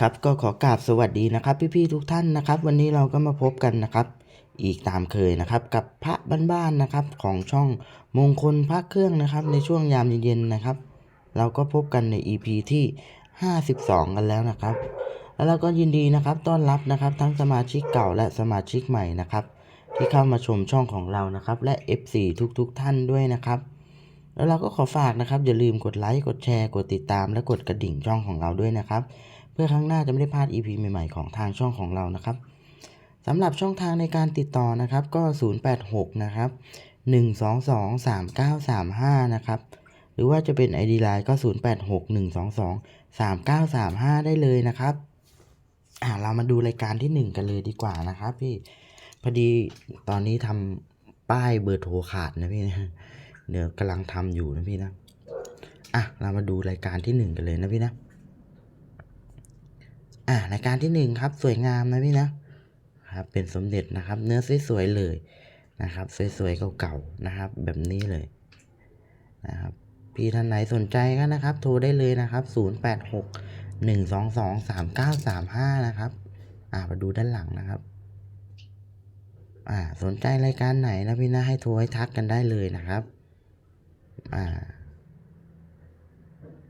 ครับก็ขอกราบสวัสดีนะครับ พี่ๆทุกท่านนะครับ วันนี้เราก็มาพบกันนะครับ อีกตามเคยนะครับ กับพระบ้านๆนะครับของช่องมงคลพระเครื่องนะครับ ในช่วงยามเย็นๆนะครับ เราก็พบกันใน EP ที่ 52 กันแล้วนะครับ แล้วเราก็ยินดีนะครับต้อนรับนะครับ ทั้งสมาชิกเก่าและสมาชิกใหม่นะครับ ที่เข้ามาชมช่องของเรานะครับ และ F4 ทุกๆ ท่านด้วยนะครับแล้วเราก็ขอฝากนะครับ อย่าลืมกดไลค์กดแชร์กดติดตามและกดกระดิ่งช่องของเราด้วยนะครับ พื่อครั้งหน้าจะไม่ได้พลาด EP ใหม่ๆของทางช่องของเรานะครับสำหรับช่องทางในการติดต่อนะครับก็ 086 นะครับ 122 3935 นะครับ หรือว่าจะเป็น ID Line ก็ 086 122 3935 ได้เลยนะครับอ่าเรามาดูรายการที่ 1 กันเลยดีกว่านะครับพี่พอดีตอนนี้ทำป้ายเบอร์โทรขาดนะพี่นะเดี๋ยวกำลังทำอยู่นะพี่นะอะเรามาดูรายการที่หนึ่งกันเลยนะพี่นะ อะรายการที่หนึ่งครับสวยงามนะพี่นะครับเป็นสมเด็จนะครับ เนื้อสวยๆเลยนะครับ สวยๆเก่าๆนะครับ แบบนี้เลยนะครับพี่ท่านไหนสนใจก็นะครับ โทรได้เลยนะครับ 086 122 3935 นะครับ อ่ามาดูด้านหลังนะครับ อ่า สนใจรายการไหนนะพี่นะให้โทรให้ทักกันได้เลยนะครับ อ่า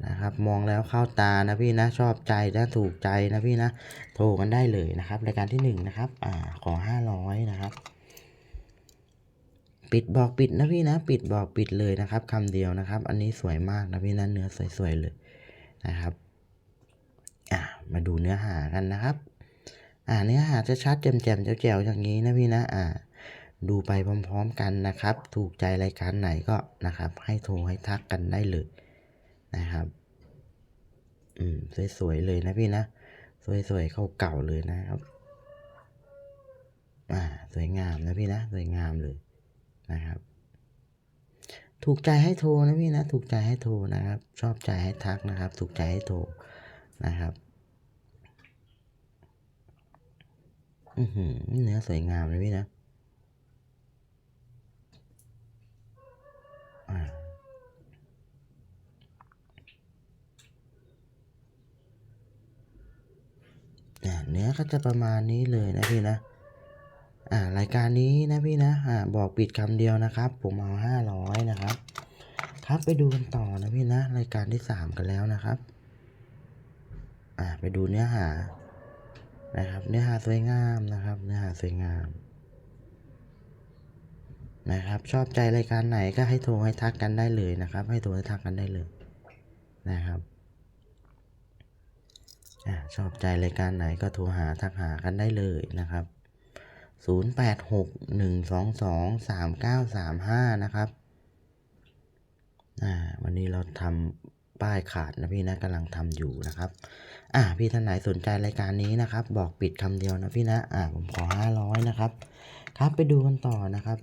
นะครับมองแล้วเข้าตานะพี่นะชอบใจและถูกใจนะพี่นะโทรกันได้เลยนะครับรายการที่หนึ่งนะครับอ่าขอห้าร้อยนะครับ ปิดบอกปิดนะพี่นะ ปิดบอกปิดเลยนะครับคำเดียวนะครับ อันนี้สวยมากนะพี่นะเนื้อสวยๆเลยนะครับอ่ามาดูเนื้อหากันนะครับ อ่าเนื้อหาจะชัดๆแจ่มแจ๋วๆอย่างนี้นะพี่นะอ่าดูไปพร้อม ๆ กันนะครับ ถูกใจรายการไหนก็นะครับ ให้โทรให้ทักกันได้เลย นะครับ อืม สวยๆเลยนะพี่นะ สวยๆเข้าเก่าๆเลยนะครับ อ่า สวยงามนะพี่นะ สวยงามเลยนะครับ ถูกใจให้โทรนะพี่นะ ถูกใจให้โทรนะครับ ชอบใจให้ทักนะครับ ถูกใจให้โทรนะครับอือหือเนื้อสวยงามเลยพี่นะ อ่า อ่าเนื้ก็จะประมาณนี้เลยนะพี่นะอ่ารายการนี้นะพี่นะอ่าบอกปิดคำเดียวนะครับ ผมเอาห้าร้อยนะครับ ครับไปดูกันต่อนะพี่นะรายการที่สามกันแล้วนะครับอ่าไปดูเนื้อหานะครับ เนื้อหาสวยงามนะครับ เนื้อหาสวยงามนะครับ ชอบใจรายการไหนก็ให้โทรให้ทักกันได้เลยนะครับ ให้โทรให้ทักกันได้เลยนะครับ ชอบใจรายการไหนก็โทรหาทักหากันได้เลยนะครับ 086 122 3935 นะครับอ่าวันนี้เราทำป้ายขาดนะพี่นะกำลังทำอยู่นะครับอ่าพี่ท่านไหนสนใจรายการนี้นะครับ บอกปิดคำเดียวนะพี่นะอ่าผมขอ 500 นะครับ ครับไปดูกันต่อนะครับ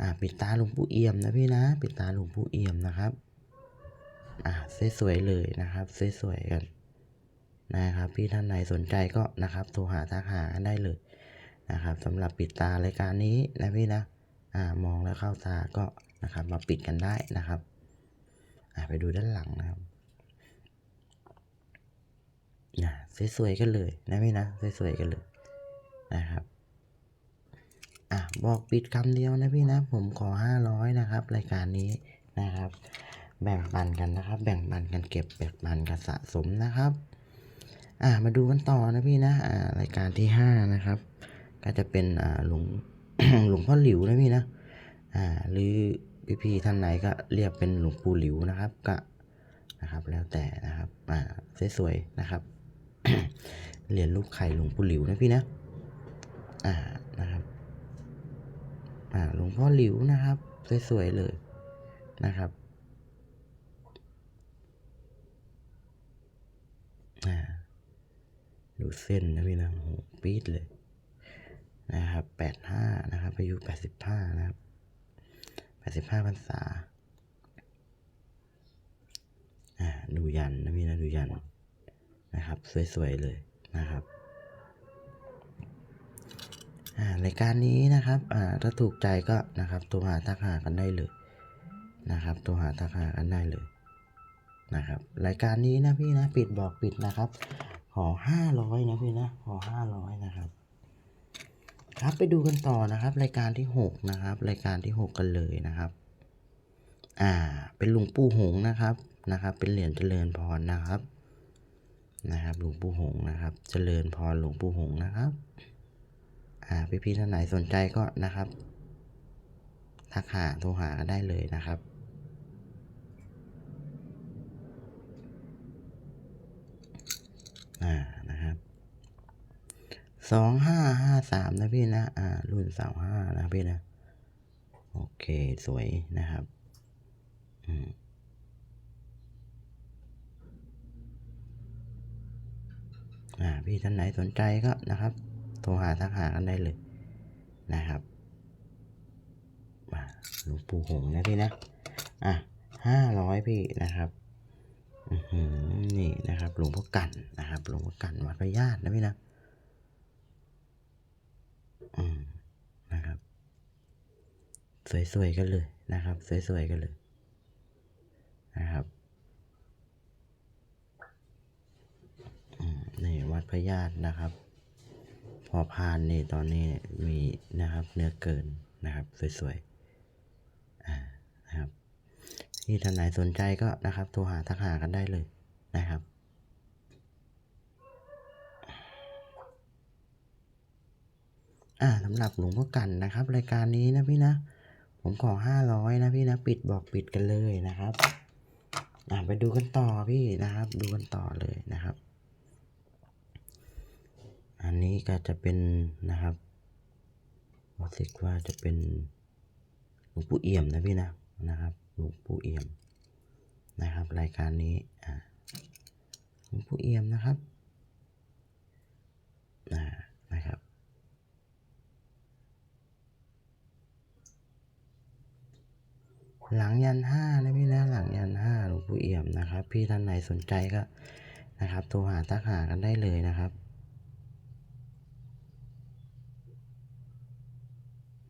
อ่าปิดตาหลวงปู่เอี่ยมนะพี่นะ ปิดตาหลวงปู่เอี่ยมนะครับอ่าสวยๆเลยนะครับสวยๆกัน นะครับพี่ท่านไหนสนใจก็นะครับโทรหาทักหากันได้เลยนะครับสำหรับปิดตารายการนี้นะพี่นะอ่ามองแล้วเข้าตาก็นะครับมาปิดกันได้นะครับอ่าไปดูด้านหลังนะครับอ่าสวยๆกันเลยนะพี่นะสวยๆกันเลยนะครับอะบอกปิดคำเดียวนะพี่นะผมขอห้าร้อยนะครับ รายการนี้นะครับ แบ่งปันกันนะครับ แบ่งปันกันเก็บแบ่งปันกันสะสมนะครับ อ่ามาดูกันต่อนะพี่นะอ่ารายการที่ห้านะครับ ก็จะเป็นอ่าหลวงหลวงพ่อหลิวนะพี่นะอ่าหรือพี่ๆท่านไหนก็เรียกเป็นหลวงปู่หลิวนะครับก็นะครับแล้วแต่นะครับอ่าสวยๆนะครับเหรียญรูปไข่หลวงปู่หลิวนะพี่นะอ่านะครับอ่าหลวงพ่อหลิวนะครับสวยๆเลยนะครับ อ่า ดูเส้นนะพี่นะโอ้โหปี๊ดเลย นะครับแปดห้านะครับ อายุแปดสิบห้านะครับแปดสิบห้าพรรษาอ่าดูยันนะพี่นะดูยันนะครับ สวยๆเลยนะครับอ่ารายการนี้นะครับ อ่า ถ้าถูกใจก็นะครับโทรหาทักหากันได้เลยนะครับโทรหาทักหากันได้เลยนะครับ รายการนี้นะพี่นะ ปิดบอกปิดนะครับ ขขอห้าร้อยนะพี่นะขอห้าร้อยนะครับ ครับไปดูกันต่อนะครับ รายการที่หกนะครับ รายการที่หกกันเลยนะครับ อ่า เป็นหลวงปู่หงนะครับนะครับ เป็นเหรียญเจริญพรนะครับ นะครับหลวงปู่หงนะครับ เจริญพรหลวงปู่หงนะครับ อ่าพี่ๆท่านไหนสนใจก็นะครับทักหาโทรหาได้เลยนะครับ อ่านะครับสองห้าห้าสามนะพี่นะ อ่า รุ่นสามห้านะพี่นะ โอเคสวยนะครับ อืมอ่าพี่ท่านไหนสนใจก็นะครับ โทรหาทักหากันได้เลยนะครับอ่าหลวงปู่หงนะพี่นะ อะห้าร้อยพี่นะครับ นี่นะครับหลวงพ่อกันนะครับหลวงพ่อกันวัดพระญาตินะพี่นะอืมนะครับ สวยๆกันเลยนะครับ สวยๆกันเลยนะครับอืมนี่วัดพระญาตินะครับ พอพานนี่ตอนนี้มีนะครับเนื้อเกินนะครับ สวยๆอ่านะครับ ที่ท่านไหนสนใจก็นะครับโทรหาทักหากันได้เลยนะครับ อ่าสำหรับหลวงพ่อกันนะครับ รายการนี้นะพี่นะ ผมขอห้าร้อยนะพี่นะปิดบอกปิดกันเลยนะครับ อ่าไปดูกันต่อพี่นะครับ ดูกันต่อเลยนะครับ อันนี้ก็จะเป็นนะครับรู้สึกว่าจะเป็นหลวงปู่เอี่ยมนะพี่นะนะครับ หลวงปู่เอี่ยมนะครับ รายการนี้หลวงปู่เอี่ยมนะครับอ่านะครับหลังยันห้านะพี่นะหลังยันห้าหลวงปู่เอี่ยมนะครับ พี่ท่านไหนสนใจก็นะครับโทรหาทักหากันได้เลยนะครับ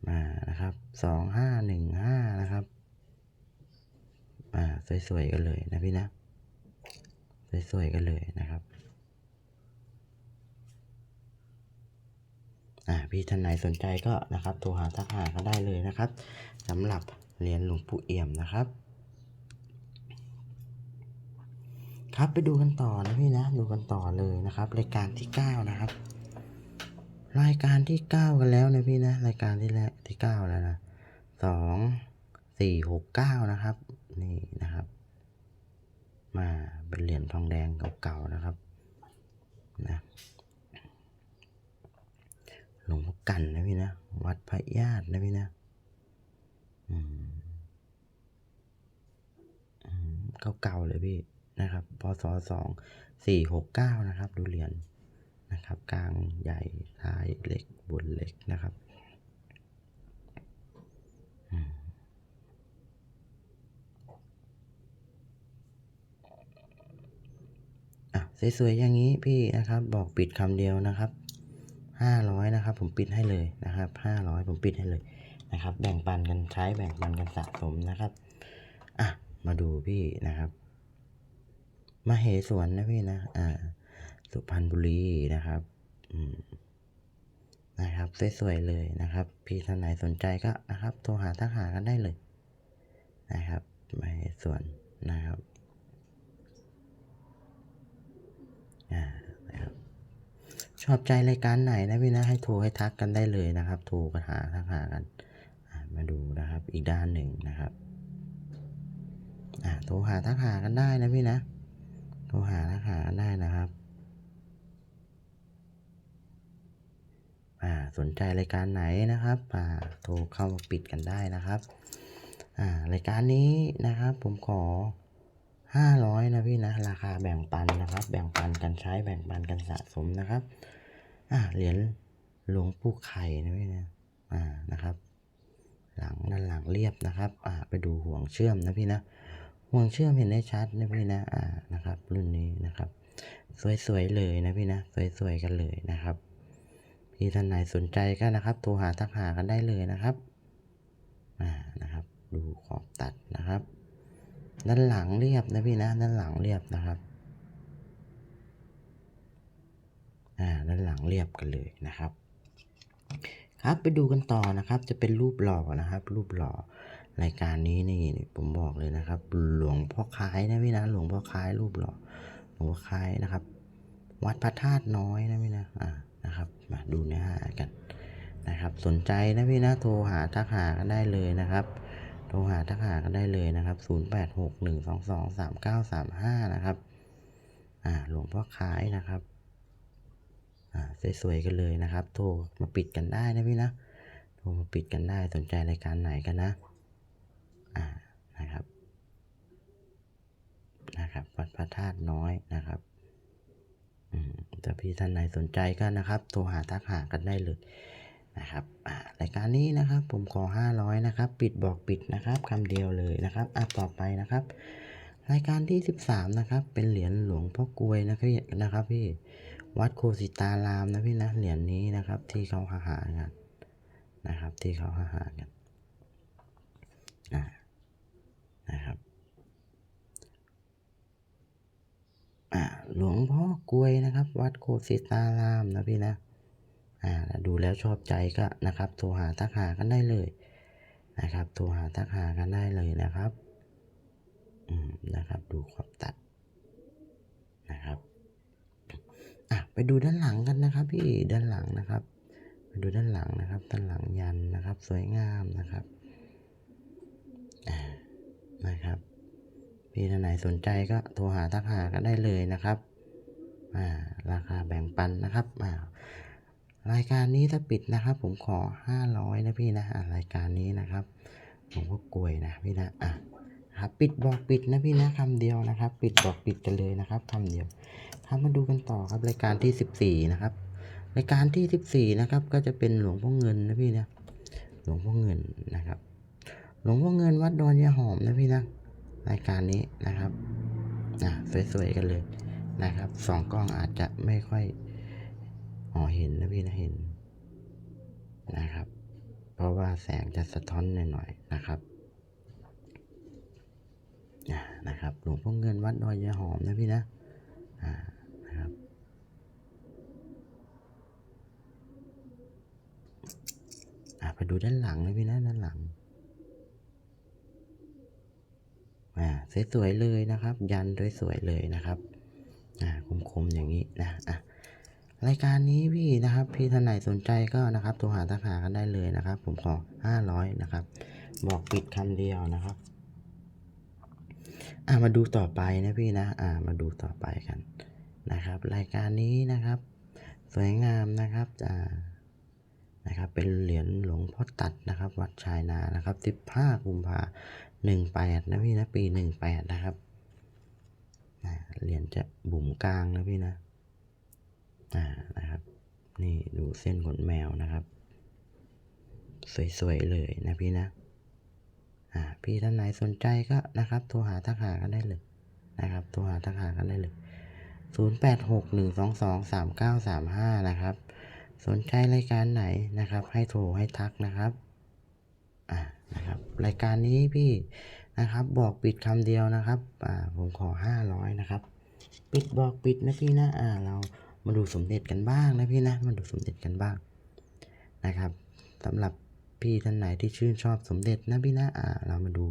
อ่านะครับสองห้าหนึ่งห้านะครับ อ่าสวยๆกันเลยนะพี่นะสวยๆกันเลยนะครับอ่าพี่ท่านไหนสนใจก็นะครับโทรหาทักหากันได้เลยนะครับสำหรับเหรียญหลวงปู่เอี่ยมนะครับ ครับไปดูกันต่อนะพี่นะดูกันต่อเลยนะครับรายการที่เก้านะครับ รายการที่เก้ากันแล้วนะพี่นะรายการที่แรกที่เก้าแล้วนะสองสี่หกเก้านะครับ นี่นะครับ มาเป็นเหรียญทองแดงเก่าๆนะครับนะหลวงพ่อกันนะพี่นะ วัดพระญาตินะพี่นะอืมเก่าๆเลยพี่นะครับพศสองสี่หกเก้านะครับ ดูเหรียญนะครับ กลางใหญ่ท้ายเล็กบนเล็กนะครับอืมอะ สวยๆอย่างนี้พี่นะครับ บอกปิดคำเดียวนะครับห้าร้อยนะครับ ผมปิดให้เลยนะครับห้าร้อยผมปิดให้เลยนะครับ แบ่งปันกันใช้แบ่งปันกันสะสมนะครับอะมาดูพี่นะครับมาเหสวนนะพี่นะอ่าสุพรรณบุรีนะครับอืมนะครับสวยๆเลยนะครับ พี่ท่านไหนสนใจก็นะครับโทรหาทักหากันได้เลย นะครับมาเหสวนนะครับ อ่า นะครับ ช อบใจรายการไหนนะพี่นะให้โทรให้ทักกันได้เลยนะครับ โทรกันหาทักหากันมาดูนะครับอีกด้านหนึ่งนะครับโทรหาทักหากันได้นะพี่นะโทรหาทักหากันได้นะครับสนใจรายการไหนนะครับโทรเข้ามาปิดกันได้นะครับรายการนี้นะครับผมขอห้าร้อยนะพี่นะ ราคาแบ่งปันนะครับ แบ่งปันกันใช้แบ่งปันกันสะสมนะครับ อ่าเหรียญหลวงปู่ไข่นะพี่นะอ่านะครับ หลังด้านหลังเรียบนะครับ อ่าไปดูห่วงเชื่อมนะพี่นะห่วงเชื่อมเห็นได้ชัดนะพี่นะอ่านะครับ รุ่นนี้นะครับ สวยๆเลยนะพี่นะสวยๆกันเลยนะครับพี่ท่านไหนสนใจก็นะครับโทรหาทักหากันได้เลยนะครับอ่านะครับ ดูขอบตัดนะครับ ด้านหลังเรียบนะพี่นะด้านหลังเรียบนะครับ อ่าด้านหลังเรียบกันเลยนะครับ ครับไปดูกันต่อนะครับ จะเป็นรูปหล่อนะครับ รูปหล่อรายการนี้นี่ผมบอกเลยนะครับ หลวงพ่อคล้ายนะพี่นะหลวงพ่อคล้ายรูปหล่อหลวงพ่อคล้ายนะครับ วัดพระธาตุน้อยนะพี่นะอ่านะครับมาดูเนื้อหากันนะครับ สนใจนะพี่นะโทรหาทักหากันได้เลยนะครับโทรหาทักหากันได้เลยนะครับ 0861223935 นะครับ อ่า หลวงพ่อคล้ายนะครับ สวยๆกันเลยนะครับ โทรมาปิดกันได้นะพี่นะ โทรมาปิดกันได้สนใจรายการไหนกันนะอ่านะครับ นะครับวัดพระธาตุน้อยนะครับอืมถ้าพี่ท่านไหนสนใจก็นะครับ โทรหาทักหากันได้เลยนะครับรายการนี้นะครับผมขอ 500 นะครับ ปิดบอกปิดนะครับคำเดียวเลยนะครับอะต่อไปนะครับ รายการที่ 13 นะครับ เป็นเหรียญหลวงพ่อกลวยนะพี่นะครับพี่ วัดโคสิตารามนะพี่นะเหรียญนี้นะครับ ที่เขาหาหากันนะครับ ที่เขาหาหากันนะครับหลวงพ่อกลวยนะครับ วัดโคสิตารามนะพี่นะอ่าดูแล้วชอบใจก็นะครับโทรหาทักหากันได้เลยนะครับโทรหาทักหากันได้เลยนะครับอืมนะครับ ดูขอบตัดนะครับ ไปดูด้านหลังกันนะครับ พี่ด้านหลังนะครับ ไปดูด้านหลังนะครับ ด้านหลังยันนะครับ สวยงามนะครับนะครับพี่ท่านไหนสนใจก็โทรหาทักหากันได้เลยนะครับอ่าราคาแบ่งปันนะครับอ่ารายการนี้ถ้าปิดนะครับ ผมขอ500นะพี่นะรายการนี้นะครับ ผมก็กลวยนะพี่นะอะ ครับปิดบอกปิดนะพี่นะคำเดียวนะครับ ปิดบอกปิดกันเลยนะครับคำเดียวครับมาดูกันต่อครับรายการที่14นะครับ รายการที่14นะครับ ก็จะเป็นหลวงพ่อเงินนะพี่นะหลวงพ่อเงินนะครับ หลวงพ่อเงินวัดดอนยาหอมนะพี่นะรายการนี้นะครับอะสวยๆกันเลยนะครับสองกล้องอาจจะไม่ค่อยอ๋อเห็นนะพี่นะเห็นนะครับ เพราะว่าแสงจะสะท้อนหน่อยๆนะครับ นะครับหลวงพ่อเงินวัดดอยยาหอมนะพี่นะนะครับอ่าไปดูด้านหลังนะพี่นะด้านหลังอ่าสวยๆเลยนะครับ ยันด้วยสวยเลยนะครับอ่าคมๆอย่างนี้นะอะรายการนี้พี่นะครับ พี่ท่านไหนสนใจก็นะครับโทรหาทักหากันได้เลยนะครับ ผมขอห้าร้อยนะครับ บอกปิดคำเดียวนะครับ อ่ามาดูต่อไปนะพี่นะอ่ามาดูต่อไปกันนะครับ รายการนี้นะครับ สวยงามนะครับอ่านะครับเป็นเหรียญหลวงพ่อตัดนะครับ วัดชายนานะครับสิบห้ากุมภาหนึ่งแปดนะพี่นะปีหนึ่งแปดนะครับเหรียญจะบุ๋มกลางนะพี่นะอ่านะครับ นี่ดูเส้นขนแมวนะครับ สวยๆเลยนะพี่นะ พี่ท่านไหนสนใจก็นะครับโทรหาทักหากันได้เลยนะครับโทรหาทักหากันได้เลย 0 8 6 1 2 2 3 9 3 5 นะครับ สนใจรายการไหนนะครับ ให้โทรให้ทักนะครับอ่านะครับรายการนี้พี่นะครับ บอกปิดคำเดียวนะครับอ่าผมขอ 500 นะครับ ปิดบอกปิดนะพี่นะอ่าเรามาดูสมเด็จกันบ้างนะพี่นะมาดูสมเด็จกันบ้างนะครับสำหรับ พี่ท่านไหนที่ชื่นชอบสมเด็จนะพี่นะอ่าเรามาดู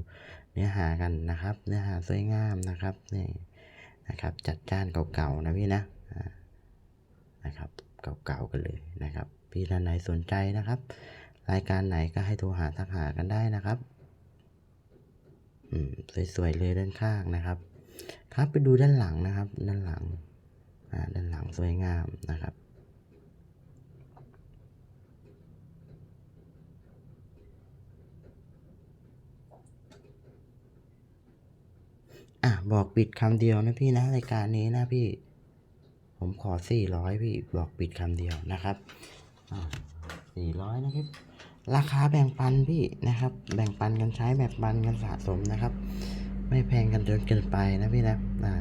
เนื้อหากันนะครับ เนื้อหาสวยงามนะครับนี่นะครับ จัดจ้านเก่าๆนะพี่นะนะครับเก่าๆกันเลยนะครับ พี่ท่านไหนสนใจนะครับ รายการไหนก็ให้โทรหาทักหากันได้นะครับอืมสวยๆเลยด้านข้างนะครับ ครับไปดูด้านหลังนะครับ ด้านหลังอ่าด้านหลังสวยงามนะครับ อะ บอกปิดคำเดียวนะพี่นะรายการนี้นะพี่ ผมขอสี่ร้อยพี่บอกปิดคำเดียวนะครับสี่ร้อยนะครับ ราคาแบ่งปันพี่นะครับ แบ่งปันกันใช้แบ่งปันกันสะสมนะครับ ไม่แพงกันจนเกินไปนะพี่นะอ่า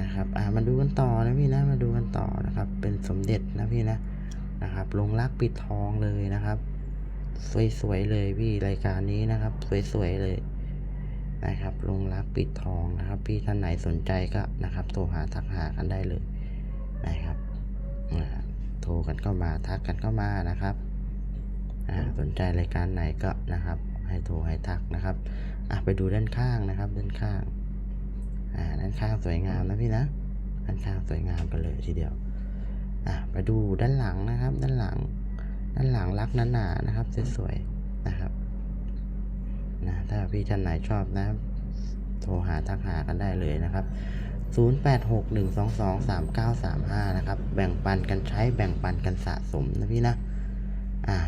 นะครับอ่ามาดูกันต่อนะพี่นะมาดูกันต่อนะครับ เป็นสมเด็จนะพี่นะนะครับ ลงรักปิดทองเลยนะครับ สวยๆเลยพี่รายการนี้นะครับ สวยๆเลย นะครับลงรักปิดทองนะครับ พี่ท่านไหนสนใจก็นะครับ โทรหาทักหากันได้เลยนะครับอ่กันเข้ามาทักกันเข้ามานะครับอ่าสนใจรายการไหนก็นะครับ ให้โทรให้ทักนะครับอะไปดูด้านข้างนะครับ ด้านข้างอ่าด้านข้างสวยงามนะพี่นะด้านข้างสวยงามกันเลยทีเดียวอะไปดูด้านหลังนะครับ ด้านหลัง ด้านหลังรักนันหนานะครับสวยๆนะครับ นะถ้าพี่ท่านไหนชอบนะ โทรหาทักหากันได้เลยนะครับ 0861223935 นะครับ แบ่งปันกันใช้แบ่งปันกันสะสมนะพี่นะ อ่า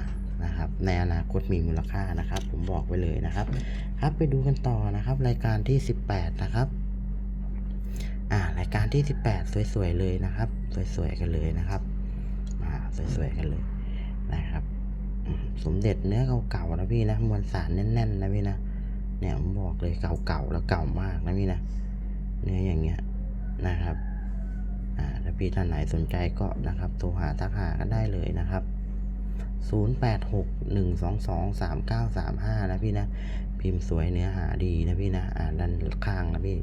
นะครับ ในอนาคตมีมูลค่านะครับ ผมบอกไว้เลยนะครับ ครับไปดูกันต่อนะครับ รายการที่ 18 นะครับอ่ารายการที่ 18 สวยๆเลยนะครับ สวยๆกันเลยนะครับ อ่า สวยๆกันเลยนะครับ สมเด็จเนื้อเก่าๆนะพี่นะมวลสารแน่นๆนะพี่นะเนี่ยผมบอกเลยเก่าๆแล้วเก่ามากนะพี่นะเนื้ออย่างเงี้ยนะครับอ่าถ้าพี่ท่านไหนสนใจก็นะครับโทรหาทักหากันได้เลยนะครับ0861223935 นะพี่นะ พิมพ์สวยเนื้อหาดีนะพี่นะ อ่าด้านข้างนะพี่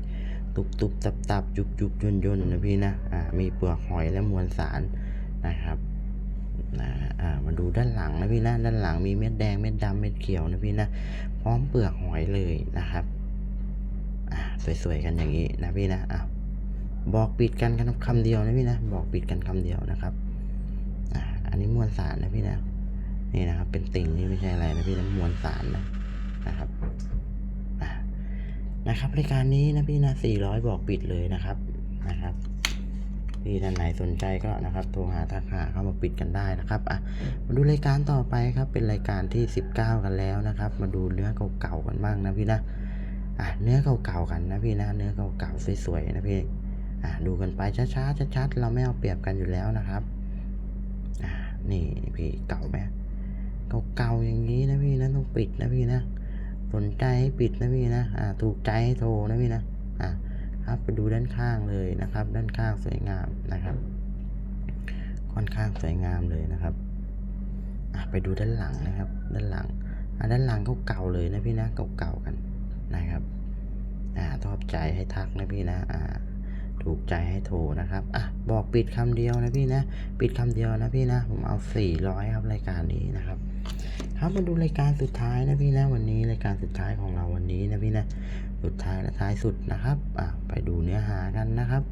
ตุบตุบตับตับยุบยุบยนยนนะพี่นะ อ่า มีเปลือกหอยและมวลสารนะครับ นะอ่ามาดูด้านหลังนะพี่นะด้านหลังมีเม็ดแดงเม็ดดำเม็ดเขียวนะพี่นะพร้อมเปลือกหอยเลยนะครับอ่าสวยๆกันอย่างนี้นะพี่นะอะบอกปิดกันคำเดียวนะพี่นะบอกปิดกันคำเดียวนะครับอ่าอันนี้มวลสารนะพี่นะนี่นะครับ เป็นติ่งนี่ไม่ใช่อะไรนะพี่นะมวลสารนะนะครับนะครับรายการนี้นะพี่นะ400 บอกปิดเลยนะครับนะครับ พี่ท่านไหนสนใจก็นะครับโทรหาทักหาเข้ามาปิดกันได้นะครับอะมาดูรายการต่อไปครับเป็นรายการที่ 19 กันแล้วนะครับ มาดูเนื้อเก่าๆกันบ้างนะพี่นะอะเนื้อเก่าๆกันนะพี่นะเนื้อเก่าๆสวยๆนะพี่อะดูกันไปช้าๆชัดๆเราไม่เอาเปรียบกันอยู่แล้วนะครับอ่านี่พี่เก่าไหมเก่าๆอย่างนี้นะพี่นะต้องปิดนะพี่นะสนใจให้ปิดนะพี่นะอ่าถูกใจให้โทรนะพี่นะอ่า ครับ ไปดูด้านข้างเลยนะครับ ด้านข้างสวยงามนะครับ ค่อนข้างสวยงามเลยนะครับไปดูด้านหลังนะครับ ด้านหลังอะด้านหลังเก่าๆเลยนะพี่นะเก่าๆกันนะครับอ่าชอบใจให้ทักนะพี่นะอ่าถูกใจให้โทรนะครับ อะ บอกปิดคำเดียวนะพี่นะ ปิดคำเดียวนะพี่นะ ผมเอาสี่ร้อยครับรายการนี้นะครับ ครับมาดูรายการสุดท้ายนะพี่นะ วันนี้รายการสุดท้ายของเราวันนี้นะพี่นะ สุดท้ายและท้ายสุดนะครับอะไปดูเนื้อหากันนะครับ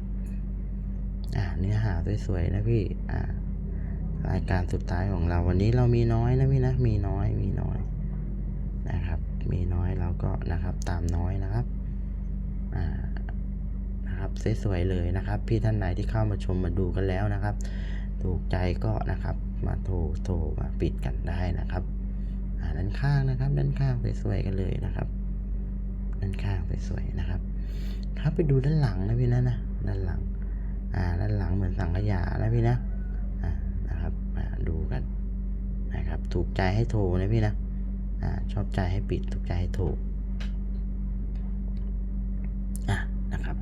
อ่าเนื้อหาสวยๆนะพี่อ่ารายการสุดท้ายของเราวันนี้เรามีน้อยนะพี่นะมีน้อยมีน้อยนะครับ มีน้อยเราก็นะครับตามน้อยนะครับอ่านะครับสวยๆเลยนะครับ พี่ท่านไหนที่เข้ามาชมมาดูกันแล้วนะครับ ถูกใจก็นะครับมาโทรโทรมาปิดกันได้นะครับอ่าด้านข้างนะครับ ด้านข้างสวยๆกันเลยนะครับ ด้านข้างสวยๆนะครับ ครับไปดูด้านหลังนะพี่นะนะด้านหลัง อ่าด้านหลังเหมือนสังขยานะพี่นะอ่านะครับอ่าดูกันนะครับ ถูกใจให้โทรนะพี่นะอ่าชอบใจให้ปิดถูกใจให้โทรอะนะครับ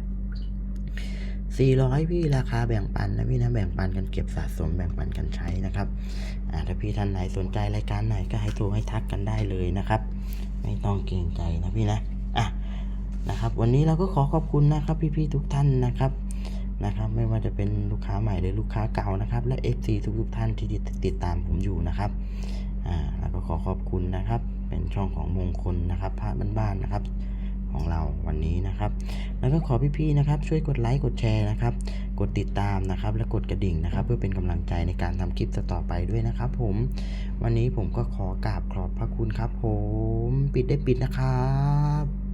400 พี่ราคาแบ่งปันนะพี่นะแบ่งปันกันเก็บสะสมแบ่งปันกันใช้นะครับอ่าถ้าพี่ท่านไหนสนใจรายการไหนก็ให้โทรให้ทักกันได้เลยนะครับ ไม่ต้องเกรงใจนะพี่นะ นะครับ วันนี้เราก็ขอขอบคุณนะครับพี่ๆทุกท่านนะครับนะครับ ไม่ว่าจะเป็นลูกค้าใหม่หรือลูกค้าเก่านะครับ และ FC ทุกๆท่านที่ติดตามผมอยู่นะครับอ่าแล้วก็ขอขอบคุณนะครับ เป็นช่องของมงคลนะครับพระบ้านๆนะครับของเราวันนี้นะครับ แล้วก็ขอพี่ๆนะครับ ช่วยกดไลค์กดแชร์นะครับ กดติดตามนะครับ และกดกระดิ่งนะครับ เพื่อเป็นกำลังใจในการทำคลิปต่อไปด้วยนะครับ ผม วันนี้ผมก็ขอกราบขอบพระคุณครับ ผม ปิดได้ปิดนะครับ